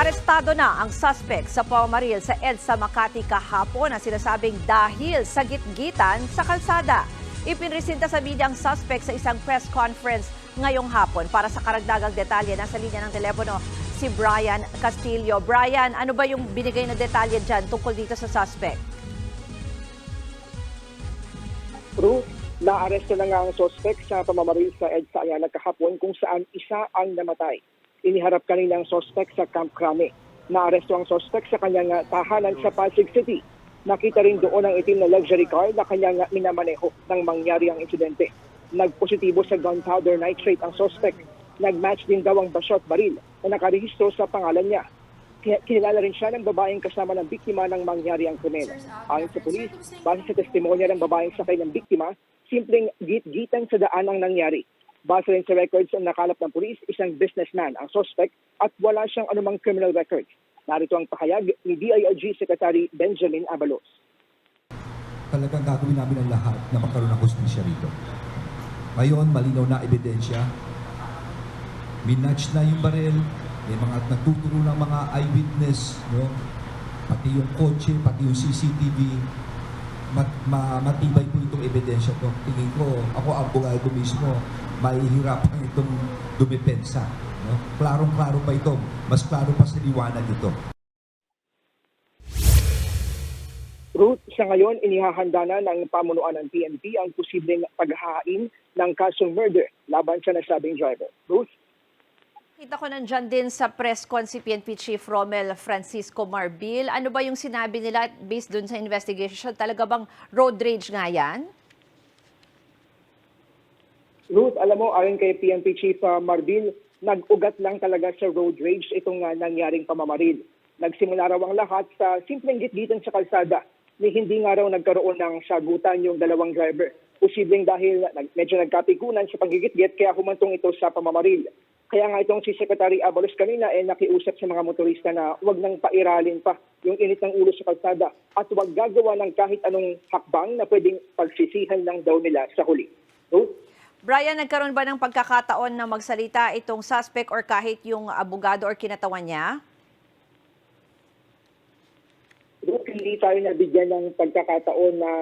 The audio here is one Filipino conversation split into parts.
Arestado na ang suspect sa pamamaril sa EDSA Makati kahapon na sinasabing dahil sa gitgitan sa kalsada. Ipinresinta sa media ang suspect sa isang press conference ngayong hapon. Para sa karagdagang detalye, nasa linya ng telepono si Brian Castillo. Brian, ano ba yung binigay na detalye dyan tungkol dito sa suspect? True, naaresto na nga ang sospek sa pamamaril sa EDSA Ayala kahapon kung saan isa ang namatay. Iniharap kanina ang sospek sa Camp Crame. Naaresto ang sospek sa kanyang ah, tahanan sa Pasig City. Nakita rin doon ang itim na luxury car na kanyang minamaneho nang mangyari ang insidente. Nagpositibo sa gunpowder nitrate ang sospek. Nagmatch din daw ang basyo at baril na nakarehistro sa pangalan niya. Ki- Kinilala rin siya ng babaeng kasama ng biktima ng mangyari ang krimen. Ayon sa pulis, base sa testimonya ng babaeng sakay ng biktima, simpleng git-gitan sa daan ang nangyari. Base rin sa records ang nakalap ng pulis, isang businessman ang suspect at wala siyang anumang criminal records. Narito ang pahayag ni DILG Secretary Benjamin Abalos. talagang gagawin namin ang lahat na magkaroon ng hustisya rito. Ngayon, malinaw na ebidensya. Minatch na yung baril. May mga nagtuturo ng mga eyewitness. No? Pati yung kotse, pati yung CCTV. Mat, ma, matibay po itong ebidensya to. Tingin ko, ako abogado mismo, mahihirapan itong dumepensa. No? Klarong-klaro pa ito. Mas klaro pa sa liwanag ito. Ruth, sa ngayon, inihahanda na ng pamunuan ng PNP ang posibleng paghahain ng kasong murder laban sa nasabing driver. Ruth? Kita ko nandyan din sa press con si PNP Chief Romel Francisco Marbil. Ano ba yung sinabi nila based dun sa investigation? Talaga bang road rage nga yan? Ruth, alam mo, ayon kay PNP Chief uh, Marbil, nag-ugat lang talaga sa road rage itong uh, nangyaring pamamaril. Nagsimula raw ang lahat sa simpleng gitgitan sa kalsada ni hindi nga raw nagkaroon ng sagutan yung dalawang driver. Posibleng dahil medyo nagkapigunan sa pagigitgit kaya humantong ito sa pamamaril. Kaya nga itong si Secretary Abalos kanina ay nakiusap sa mga motorista na huwag nang pairalin pa yung init ng ulo sa kalsada at huwag gagawa ng kahit anong hakbang na pwedeng pagsisihan lang daw nila sa huli. Ruth? Brian, nagkaroon ba ng pagkakataon na magsalita itong suspect or kahit yung abogado or kinatawan niya? Hindi tayo nabigyan ng pagkakataon na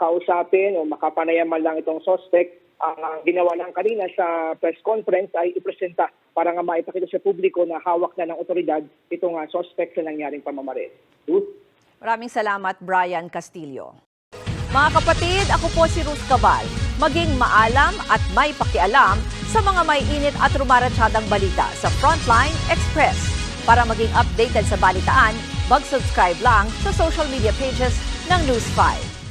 kausapin o makapanayaman lang itong suspect. Ang ginawa lang kanina sa press conference ay ipresenta para nga maipakita sa publiko na hawak na ng otoridad itong uh, suspect sa nangyaring pamamaril. Maraming salamat, Brian Castillo. Mga kapatid, ako po si Ruth Cabal. Maging maalam at may pakialam sa mga may init at rumaratsyadang balita sa Frontline Express. Para maging updated sa balitaan, mag-subscribe lang sa social media pages ng News 5.